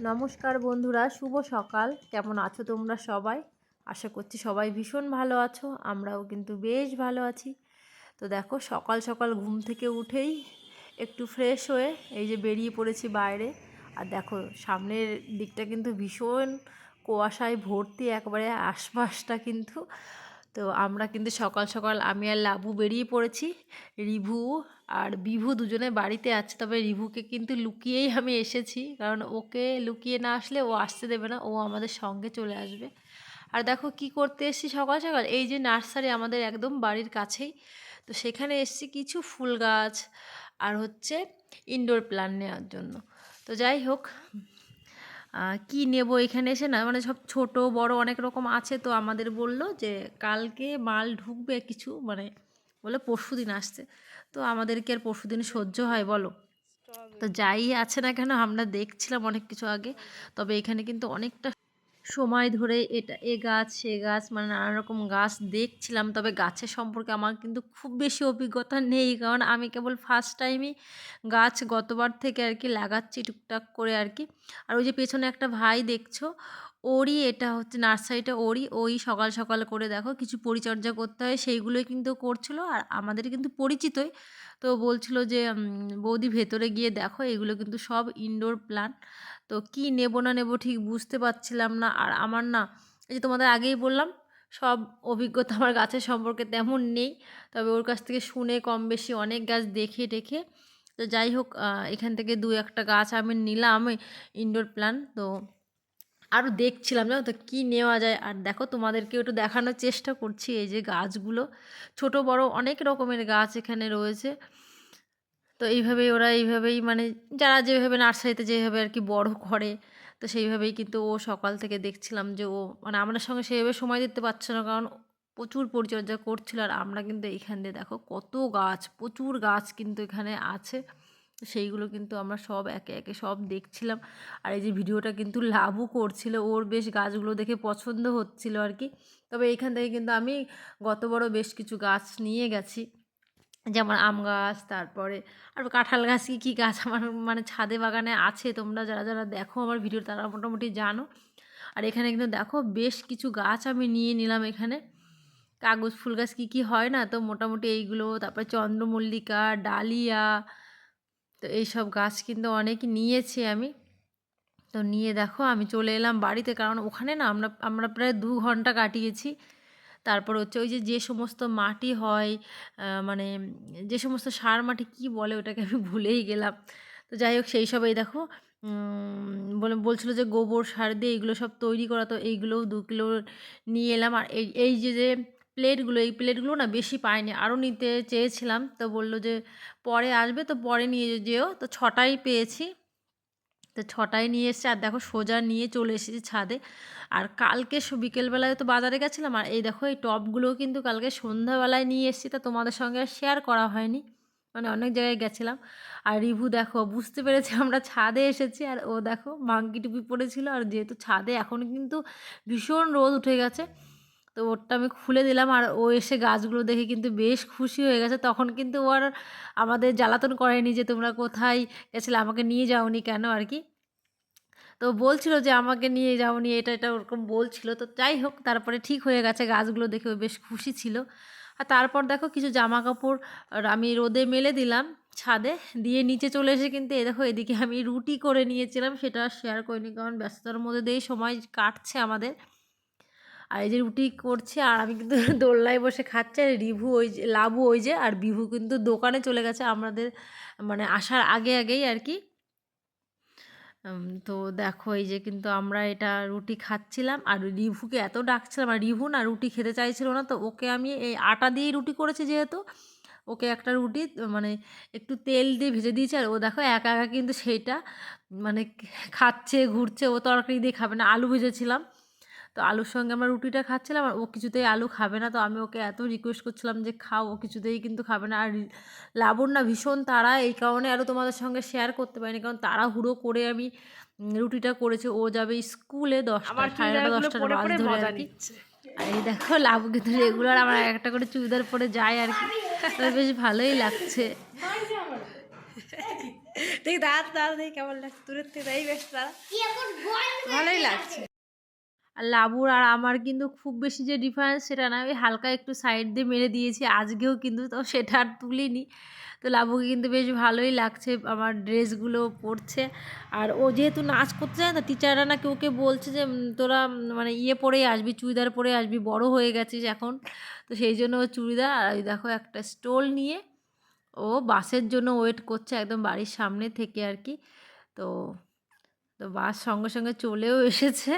নমস্কার বন্ধুরা, শুভ সকাল। কেমন আছো তোমরা সবাই? আশা করছি সবাই ভীষণ ভালো আছো, আমরাও কিন্তু বেশ ভালো আছি। তো দেখো, সকাল সকাল ঘুম থেকে উঠেই একটু ফ্রেশ হয়ে এই যে বেরিয়ে পড়েছি বাইরে। আর দেখো, সামনের দিকটা কিন্তু ভীষণ কুয়াশায় ভর্তি, একবারে আশপাশটা কিন্তু তো আমরা কিন্তু সকাল সকাল আমি আর লাবু বেরিয়ে পড়েছি। রিভু আর বিভু দুজনে বাড়িতে আছে, তবে রিভুকে কিন্তু লুকিয়েই আমি এসেছি। কারণ ওকে লুকিয়ে না আসলে ও আসতে দেবে না, ও আমাদের সঙ্গে চলে আসবে। আর দেখো কি করতে এসেছি সকাল সকাল? এই যে নার্সারি আমাদের একদম বাড়ির কাছেই। তো সেখানে এসেছি কিছু ফুল গাছ আর হচ্ছে ইনডোর প্ল্যান্ট নেওয়ার জন্য। তো যাই হোক কি নেব এখানে এসে না মানে সব ছোট বড় অনেক রকম আছে তো আমাদের বলল যে কালকে মাল ঢুকবে কিছু মানে বলে পরশু দিন আসছে। তো আমাদেরকে আর পরশু দিন সহ্য হয় বলো? তো যাই আছে না কেন আমরা দেখছিলাম অনেক কিছু আগে তবে এখানে কিন্তু অনেকটা সময় ধরে এটা, এ গাছ, সে গাছ মানে নানা রকম গাছ দেখছিলাম। তবে গাছের সম্পর্কে আমার কিন্তু খুব বেশি অভিজ্ঞতা নেই। কারণ আমি কেবল ফার্স্ট টাইমই গাছ গতবার থেকে আর কি লাগাচ্ছি টুকটাক করে আর কি। আর ওই যে পেছনে একটা ভাই দেখছ, ওরই এটা হচ্ছে নার্সারিটা ওরই, ওই সকাল সকাল করে দেখো কিছু পরিচর্যা করতে হয়, সেইগুলোই কিন্তু করছিল। আর আমাদের কিন্তু পরিচিতই। তো বলছিল যে বৌদি ভেতরে গিয়ে দেখো, এগুলো কিন্তু সব ইনডোর প্ল্যান্ট তো কি নেব না নেব ঠিক বুঝতে পারছিলাম না। আর আমার না, এই যে তোমাদের আগেই বললাম, সব অভিজ্ঞতা আমার গাছের সম্পর্কে তেমন নেই। তবে ওর কাছ থেকে শুনে কম বেশি অনেক গাছ দেখে টেখে, তো যাই হোক এখান থেকে দু একটা গাছ আমি নিলাম ইনডোর প্ল্যান্ট তো আরও দেখছিলাম, জানো তো কী নেওয়া যায়। আর দেখো তোমাদেরকে একটু দেখানোর চেষ্টা করছি, এই যে গাছগুলো, ছোট বড় অনেক রকমের গাছ এখানে রয়েছে। তো এইভাবেই ওরা এইভাবেই মানে যারা যেভাবে নার্সারিতে যেভাবে আর কি বড় করে, তো সেইভাবেই কিন্তু ও সকাল থেকে দেখছিলাম যে ও মানে আমাদের সঙ্গে সেইভাবে সময় দিতে পারছে না, কারণ প্রচুর পরিচর্যা করছিল আর আমরা কিন্তু এইখান দিয়ে দেখো কত গাছ, প্রচুর গাছ কিন্তু এখানে আছে। সেইগুলো কিন্তু আমরা সব একে একে সব দেখছিলাম আর এই যে ভিডিওটা কিন্তু লাভও করছিল, ওর বেশ গাছগুলো দেখে পছন্দ হচ্ছিল আর কি। তবে এইখান থেকে কিন্তু আমি গত বড় বেশ কিছু গাছ নিয়ে গেছি। যেমন আম গাছ, তারপরে আর কাঁঠাল গাছ, কি কী গাছ আমার মানে ছাদে বাগানে আছে তোমরা যারা যারা দেখো আমার ভিডিও তারা মোটামুটি জানো। আর এখানে কিন্তু দেখো বেশ কিছু গাছ আমি নিয়ে নিলাম এখানে। কাগজ ফুল গাছ কী কী হয় না, তো মোটামুটি এইগুলো, তারপরে চন্দ্রমল্লিকা, ডালিয়া, তো এইসব গাছ কিন্তু অনেক নিয়েছি আমি। তো নিয়ে দেখো আমি চলে এলাম বাড়িতে, কারণ ওখানে না আমরা আমরা প্রায় দু ঘণ্টা কাটিয়েছি। তারপর হচ্ছে ওই যে যে সমস্ত মাটি হয় মানে যে সমস্ত সার মাটি কি বলে ওটাকে আমি ভুলেই গেলাম। তো যাই হোক, সেই সব এই দেখো বলে, বলছিল যে গোবর সার দিয়ে এইগুলো সব তৈরি করা, তো এইগুলোও দু কিলো নিয়ে এলাম। আর এই এই যে যে প্লেটগুলো, এই প্লেটগুলো না বেশি পাইনি, আরও নিতে চেয়েছিলাম। তো বলল যে পরে আসবে, তো পরে নিয়ে যেও। তো ছটাই পেয়েছি। তো ছটায় নিয়ে এসছে, আর দেখো সোজা নিয়ে চলে এসেছি ছাদে। আর কালকে বিকেলবেলায় তো বাজারে গেছিলাম, আর এই দেখো এই টপগুলো কিন্তু কালকে সন্ধ্যাবেলায় নিয়ে এসেছি, তা তোমাদের সঙ্গে শেয়ার করা হয়নি। মানে অনেক জায়গায় গেছিলাম। আর রিভু দেখো, বুঝতে পেরেছে আমরা ছাদে এসেছি, আর ও দেখো মাঙ্কি টুপি পরেছিল, আর যেহেতু ছাদে এখন কিন্তু ভীষণ রোদ উঠে গেছে তো ওরটা আমি খুলে দিলাম আর ও এসে গাছগুলো দেখে কিন্তু বেশ খুশি হয়ে গেছে। তখন কিন্তু ও আর আমাদের জ্বালাতন করেনি যে তোমরা কোথায় গেছিলে, আমাকে নিয়ে যাওনি কেন আর কি। তো বলছিল যে আমাকে নিয়ে যাওনি, এটা এটা ওরকম বলছিল। তো যাই হোক, তারপরে ঠিক হয়ে গেছে, গাছগুলো দেখে ও বেশ খুশি ছিল। আর তারপর দেখো কিছু জামা কাপড় আমি রোদে মেলে দিলাম ছাদে, দিয়ে নিচে চলে এসে কিন্তু এ দেখো এদিকে আমি রুটি করে নিয়েছিলাম, সেটা শেয়ার করিনি, কারণ ব্যস্ততার মধ্যে দিয়েই সময় কাটছে আমাদের। আর এই যে রুটি করছে, আর আমি কিন্তু দোলনায় বসে খাচ্ছি, আর রিভু ওই যে, লাবু ওই যে, আর বিভু কিন্তু দোকানে চলে গেছে আমাদের মানে আসার আগে আগেই আর কি। তো দেখো এই যে কিন্তু আমরা এটা রুটি খাচ্ছিলাম, আর রিভুকে এত ডাকছিলাম, আর রিভু না রুটি খেতে চাইছিল না, তো ওকে আমি এই আটা দিয়েই রুটি করেছি যেহেতু, ওকে একটা রুটি মানে একটু তেল দিয়ে ভেজে দিয়েছে, আর ও দেখো একা একা কিন্তু সেইটা মানে খাচ্ছে, ঘুরছে, ও তরকারি দিয়ে খাবে না, আলু ভেজেছিলাম। তো আলুর সঙ্গে আমরা রুটিটা খাচ্ছিলাম আর ও কিছুতেই আলু খাবে না। তো আমি ওকে এত রিকোয়েস্ট করছিলাম যে খাও ও কিছুতেই কিন্তু খাবে না। আর লাবণ না ভীষণ তারা এই কারণে আরও তোমাদের সঙ্গে শেয়ার করতে পারিনি। কারণ তাড়াহুড়ো করে আমি রুটিটা করেছি। ও যাবে স্কুলে দশটা সাড়ে নটা দশটার বাস ধরে আর কি। আর এই দেখো লাবু কিন্তু রেগুলার আমার একটা করে চুড়িদার পরে যায় আর কি। তো বেশ ভালোই লাগছে। দেখি দাঁড়া দাঁড়া দেখি কেমন লাগছে। দূরের থেকে এই বেশ দাঁড়া ভালোই লাগছে। আর লাবুর আর আমার কিন্তু খুব বেশি যে ডিফারেন্স সেটা না, ওই হালকা একটু সাইড দিয়ে মেরে দিয়েছি, আজকেও কিন্তু তো সেটা আর তুলিনি। তো লাবুকে কিন্তু বেশ ভালোই লাগছে আমার ড্রেসগুলো পরছে। আর ও যেহেতু নাচ করতে যায় না টিচাররা নাকি ওকে বলছে যে তোরা মানে ইয়ে পরেই আসবি, চুড়িদার পরে আসবি, বড় হয়ে গেছিস এখন। তো সেই জন্য ও চুড়িদার আর ওই দেখো একটা স্টোল নিয়ে ও বাসের জন্য ওয়েট করছে একদম বাড়ির সামনে থেকে আর কি। তো তো বাস সঙ্গে সঙ্গে চলেও এসেছে।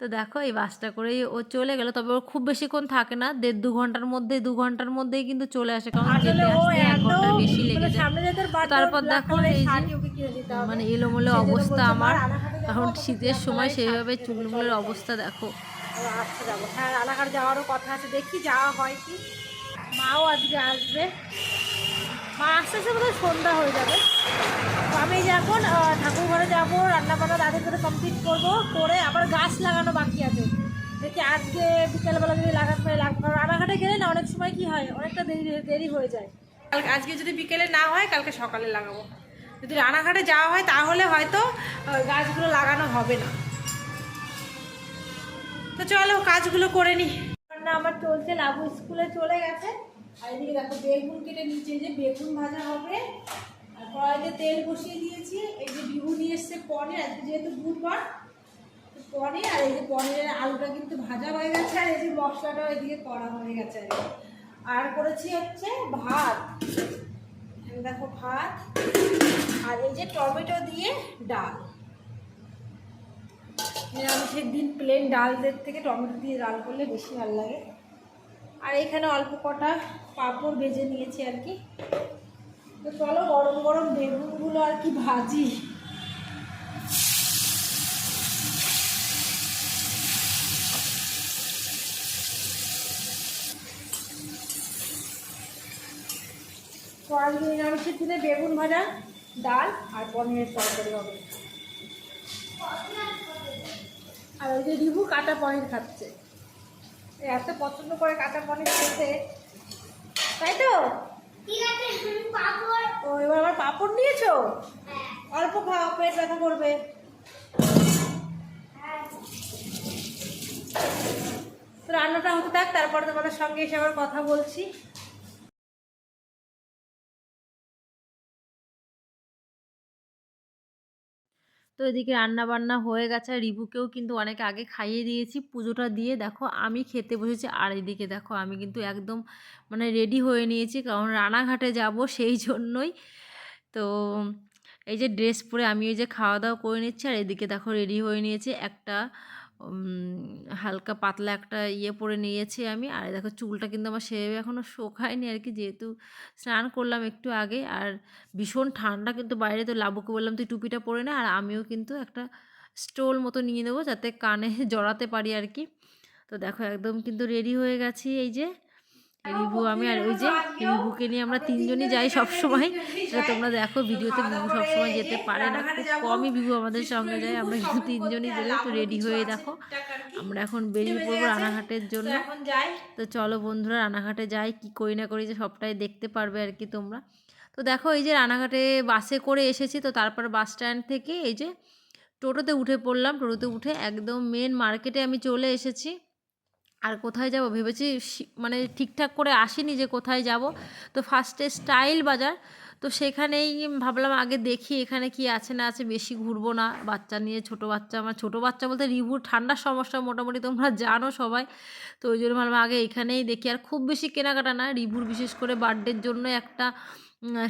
তো দেখো এই বাসটা করেই ও চলে গেল। তবে ও খুব বেশিক্ষণ থাকে না দেড় দু ঘণ্টার মধ্যে দু ঘণ্টার মধ্যেই কিন্তু চলে আসে। কারণ যেতে আসতে এক ঘণ্টার বেশি লেগে যায়। তারপর দেখো এই যে মানে এলোমেলো অবস্থা আমার। কারণ শীতের সময় সেইভাবে চুলগুলোর অবস্থা দেখো। আচ্ছা যাব। হ্যাঁ রানাঘাট যাওয়ারও কথা আছে দেখি যাওয়া হয় কি। মাও আজকে আসবে। মা আস্তে আস্তে বোধহয় সন্ধ্যা হয়ে যাবে। আমি এই যে এখন আহ, ঠাকুর ঘরে যাব রান্না বান্না তাদের করে কমপ্লিট করব করে আবার গাছ লাগানো বাকি আছে। দেখি আজকে বিকেলবেলা যদি লাগাতে লাগবে কারণ রানাঘাটে গেলে না অনেক সময় কি হয় অনেকটা দেরি দেরি হয়ে যায়। আজকে যদি বিকেলে না হয় কালকে সকালে লাগাবো। যদি রানাঘাটে যাওয়া হয় তাহলে হয়তো গাছগুলো লাগানো হবে না। তো চলো কাজগুলো করে নি। রান্না আমার চলছে লাবু স্কুলে চলে গেছে। আর এদিকে দেখো বেগুন কেটে নিচে যে বেগুন ভাজা হবে। আর কড়াইতে তেল বসিয়ে দিয়েছি। এই যে বিহু নিয়ে এসছে পনির, আজকে যেহেতু বুধবার পনির আর এই যে পনিরের আলুটা কিন্তু ভাজা হয়ে গেছে, আর এই যে মশলাটাও এদিকে করা হয়ে গেছে। আর করেছি হচ্ছে ভাত। দেখো ভাত, আর এই যে টমেটো দিয়ে ডাল। নিরামিষের দিন প্লেন ডালদের থেকে টমেটো দিয়ে ডাল করলে বেশি ভালো লাগে। আর এখানে অল্প কটা পাঁপড় ভেজে নিয়েছি আর কি। তো চলো গরম গরম বেগুনগুলো আর কি ভাজি। আজকে নিরামিষের দিনে বেগুন ভাজা, ডাল আর পনিরের তরকারি হবে। আর ওই যে রিভু কাটা পনির খাচ্ছে। এত পছন্দ করে কাটা পনির খেতে। তাই তো? ও এবার আবার পাপড় নিয়েছো? অল্প খাও পেট ব্যথা করবে। তো রান্নাটা হতে থাক তারপরে তোমাদের সঙ্গে এসে আবার কথা বলছি। তো এদিকে রান্না বান্না হয়ে গেছে। আর রিভুকেও কিন্তু অনেক আগে খাইয়ে দিয়েছি, পুজোটা দিয়ে। দেখো, আমি খেতে বসেছি। আর এদিকে দেখো, আমি কিন্তু একদম মানে রেডি হয়ে নিয়েছি। কারণ রানাঘাটে যাব সেই জন্যই। তো এই যে ড্রেস পরে আমি ওই যে খাওয়া দাওয়া করে নিচ্ছি। আর এদিকে দেখো রেডি হয়ে নিয়েছি একটা হালকা পাতলা একটা ইয়ে পরে নিয়েছি আমি। আর দেখো চুলটা কিন্তু আমার সেভাবে এখনও শোকায়নি আর কি যেহেতু স্নান করলাম একটু আগে। আর ভীষণ ঠান্ডা কিন্তু বাইরে, তো লাবুকে বললাম, তুই টুপিটা পরে না। আর আমিও কিন্তু একটা স্টোল মতো নিয়ে নেব যাতে কানে জড়াতে পারি আর কি তো দেখো একদম কিন্তু রেডি হয়ে গেছি এই যে। রিভু আমি আর ওই যে রিভুকে নিয়ে আমরা তিনজনই যাই সব সময় তোমরা দেখো ভিডিওতে বিভু সবসময় যেতে পারে না। খুব কমই বিভু আমাদের সঙ্গে যায়। আমরা কিন্তু তিনজনই গেলে তো রেডি হয়ে দেখো, আমরা এখন বেরিয়ে পড়ব রানাঘাটের জন্য। তো চলো বন্ধুরা, রানাঘাটে যাই, কি করি না করি যে সবটাই দেখতে পারবে আর কি তোমরা। তো দেখো এই যে রানাঘাটে বাসে করে এসেছি। তো তারপর বাস স্ট্যান্ড থেকে এই যে টোটোতে উঠে পড়লাম। টোটোতে উঠে একদম মেন মার্কেটে আমি চলে এসেছি। আর কোথায় যাব? ভেবেছি মানে ঠিকঠাক করে আসিনি যে কোথায় যাব। তো ফার্স্টে স্টাইল বাজার। তো সেখানেই ভাবলাম আগে দেখি এখানে কি আছে না আছে। বেশি ঘুরবো না। বাচ্চা নিয়ে ছোট বাচ্চা। আমার ছোট বাচ্চা বলতে রিভুর ঠান্ডার সমস্যা মোটামুটি তোমরা জানো সবাই। তো ওই জন্য ভাবলাম আগে এখানেই দেখি। আর খুব বেশি কেনাকাটা না। রিভুর বিশেষ করে বার্থডের জন্য একটা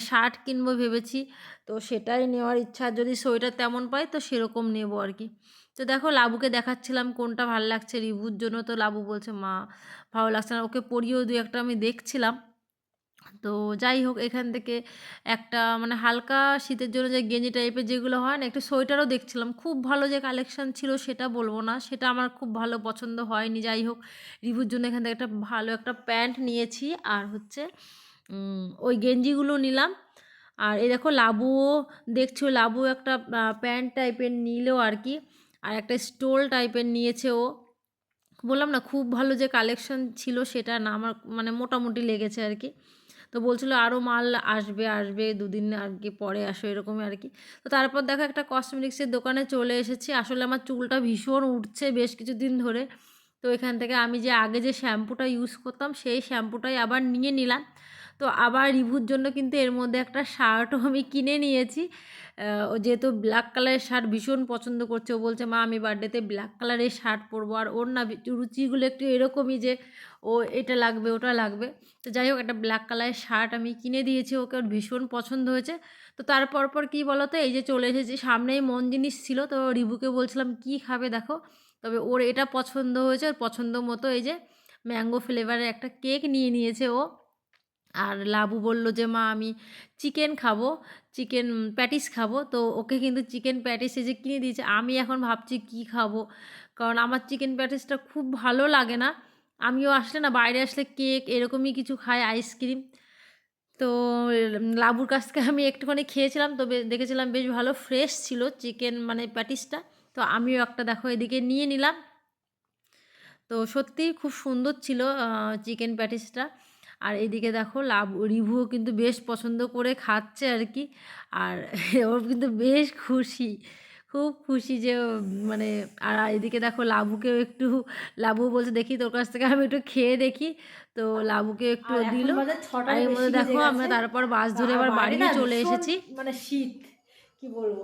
শার্ট কিনবো ভেবেছি। তো সেটাই নেওয়ার ইচ্ছা। যদি সোয়েটার তেমন পাই, তো সেরকম নেব আর কি। তো দেখো লাবুকে দেখাচ্ছিলাম কোনটা ভালো লাগছে। রিভুর জন্য তো লাবু বলছে, মা, ভালো লাগছে না। ওকে পরিয়েও দু একটা আমি দেখছিলাম। তো যাই হোক, এখান থেকে একটা মানে হালকা শীতের জন্য যে গেঞ্জি টাইপের যেগুলো হয় না, একটু সোয়েটারও দেখছিলাম। খুব ভালো যে কালেকশন ছিল সেটা বলব না, সেটা আমার খুব ভালো পছন্দ হয়নি। যাই হোক, রিভুর জন্য এখান থেকে একটা ভালো একটা প্যান্ট নিয়েছি আর হচ্ছে ওই গেঞ্জিগুলো নিলাম। আর এই দেখো লাবুও দেখছ, লাবু একটা প্যান্ট টাইপের নিল আর কি। আর একটা স্টোল টাইপের নিয়েছে ও। বললাম না, খুব ভালো যে কালেকশন ছিল সেটা না, আমার মানে মোটামুটি লেগেছে আর কি। তো বলছিল আরও মাল আসবে আসবে, দুদিন আর কি পরে আসো এরকমই আর কি। তো তারপর দেখো একটা কসমেটিক্সের দোকানে চলে এসেছি। আসলে আমার চুলটা ভীষণ উঠছে বেশ কিছুদিন ধরে। তো এখান থেকে আমি যে আগে যে শ্যাম্পুটা ইউজ করতাম, সেই শ্যাম্পুটাই আবার নিয়ে নিলাম। তো আবার রিভুর জন্য কিন্তু এর মধ্যে একটা শার্টও আমি কিনে নিয়েছি। ও যেহেতু ব্ল্যাক কালারের শার্ট ভীষণ পছন্দ করছে, ও বলছে, মা, আমি বার্থডেতে ব্ল্যাক কালারের শার্ট পরবো। আর ওর না রুচিগুলো একটু এরকমই যে, ও এটা লাগবে, ওটা লাগবে। তো যাই হোক, একটা ব্ল্যাক কালারের শার্ট আমি কিনে দিয়েছি, ওকে ওর ভীষণ পছন্দ হয়েছে। তো তারপর পর কী বলো তো এই যে চলে এসেছি, সামনেই মন জিনিস ছিল, তো রিভুকে বলছিলাম, কি খাবে দেখো? তবে ওর এটা পছন্দ হয়েছে, ওর পছন্দ মতো এই যে ম্যাঙ্গো ফ্লেভারের একটা কেক নিয়ে নিয়েছে ও। আর লাবু বলল যে, মা, আমি চিকেন খাব, চিকেন প্যাটিস খাব। তো ওকে কিন্তু চিকেন প্যাটিস যে কিনে দিয়েছে। আমি এখন ভাবছি কি খাব? কারণ আমার চিকেন প্যাটিসটা খুব ভালো লাগে না। আমিও আসলে না, বাইরে আসলে কেক এরকমই কিছু খাই আইসক্রিম তো লাবুর কাছ থেকে আমি একটুখানি খেয়েছিলাম, তো দেখেছিলাম বেশ ভালো ফ্রেশ ছিল চিকেন মানে প্যাটিসটা। তো আমিও একটা দেখো এদিকে নিয়ে নিলাম। তো সত্যিই খুব সুন্দর ছিল চিকেন প্যাটিসটা। আর এদিকে দেখো লাভ রিভুও কিন্তু বেশ পছন্দ করে খাচ্ছে আর কি। আর ওর কিন্তু বেশ খুশি খুব খুশি যে মানে আর এদিকে দেখো লাবুকেও একটু লাবু বলছে দেখি তোর কাছ থেকে আমি একটু খেয়ে দেখি। তো লাবুকে একটু দিল। আর এর মধ্যে দেখো আমরা তারপর বাস ধরে আবার বাড়ি চলে এসেছি। মানে শীত কি বলব?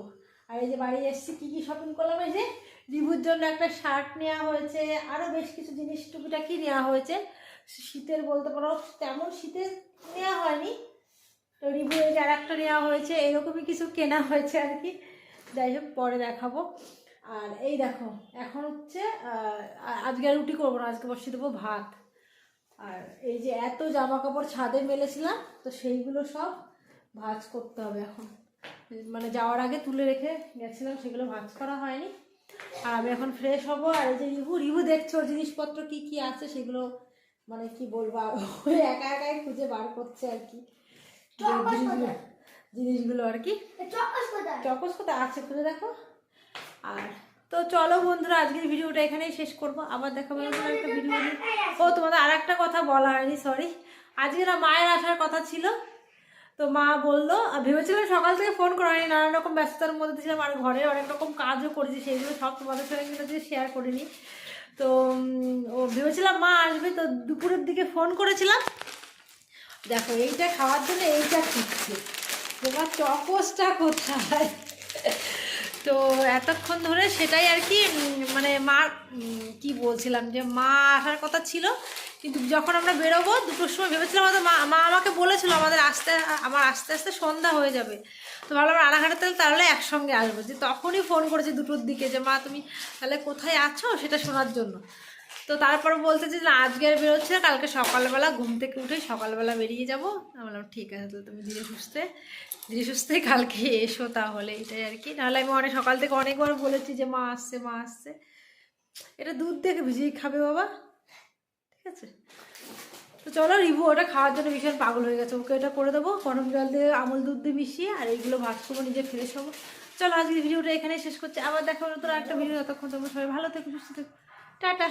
আর এই যে বাড়ি এসেছি কি কি শপিং করলাম? এই যে রিভুর জন্য একটা শার্ট নেওয়া হয়েছে আরও বেশ কিছু জিনিস টুকিটাকি নেওয়া হয়েছে। শীতের বলতে পারো, তেমন শীতের নেওয়া হয়নি। তো রিভু এই যে আর একটা নেওয়া হয়েছে, এরকমই কিছু কেনা হয়েছে আর কি। যাই হোক, পরে দেখাবো। আর এই দেখো, এখন হচ্ছে আজকে আর রুটি করব না, আজকে বসিয়ে দেবো ভাত। আর এই যে এত জামা কাপড় ছাদে মেলেছিলাম, তো সেইগুলো সব ভাজ করতে হবে এখন। মানে যাওয়ার আগে তুলে রেখে গেছিলাম, সেগুলো ভাজ করা হয়নি। আর আমি এখন ফ্রেশ হব, আর এই যে রিভু রিভু দেখছ, জিনিসপত্র কি কি আছে সেগুলো মানে কি বলব আর ওই একা একাই খুঁজে বার করছে আর কি। জিনিসগুলো আর কি। চকস কোথায়? আছে খুঁজে দেখো। আর তো চলো বন্ধুরা আজকের ভিডিওটা এখানেই শেষ করব। আবার দেখাবো নতুন একটা ভিডিও ও তোমাদের আর একটা কথা বলা হয়নি সরি আজকে না মায়ের আসার কথা ছিল। তো মা বলল আর ভেবেছিলাম সকাল থেকে ফোন করা হয়নি নানান রকম ব্যস্ততার মধ্যে ছিলাম আর ঘরে অনেক রকম কাজও করেছি সেইগুলো সব তোমাদের সঙ্গে কিন্তু শেয়ার করিনি। তো ও ভেবেছিলাম মা আসবে, তো দুপুরের দিকে ফোন করেছিলাম। দেখো, এইটা খাওয়ার জন্য এইটা খুঁজছে তোমার চকসটা কোথায়? তো এতক্ষণ ধরে সেটাই আর কি মানে মা কি বলছিলাম যে মা আসার কথা ছিল কিন্তু যখন আমরা বেরোবো, দুটোর সময় ভেবেছিলাম আমাদের মা মা আমাকে বলেছিল আমাদের আস্তে, আমার আস্তে আস্তে সন্ধ্যা হয়ে যাবে। তো ভাবলাম রানাঘাটে তাহলে তাহলে একসঙ্গে আসব। যে তখনই ফোন করেছে দুটোর দিকে যে, মা, তুমি তাহলে কোথায় আছো? সেটা শোনার জন্য। তো তারপর বলতে যে, না, আজকে আর বেরোচ্ছে কালকে সকালবেলা ঘুম থেকে উঠে সকালবেলা বেরিয়ে যাব। বললাম, ঠিক আছে, তাহলে তুমি ধীরে সুস্থে ধীরে সুস্থে কালকে এসো তাহলে। এটাই আর কি। নাহলে আমি অনেক সকাল থেকে অনেকবার বলেছি যে, মা আসছে মা আসছে। এটা দুধ দেখে ভিজিয়ে খাবে বাবা। ঠিক আছে? তো চলো রিভু, ওটা খাওয়ার জন্য ভীষণ পাগল হয়ে গেছে। ওকে এটা করে দেবো, গরম জল দিয়ে আমল দুধ দিয়ে মিশিয়ে আর এইগুলো ভাত করব নিজে ফ্রেশ হব। চলো আজকে ভিডিওটা এখানেই শেষ করছে। আবার দেখা হলো তোর একটা ভিডিও। যতক্ষণ তোমরা সবাই ভালো থেকো, সুস্থ থেকো। টাটা।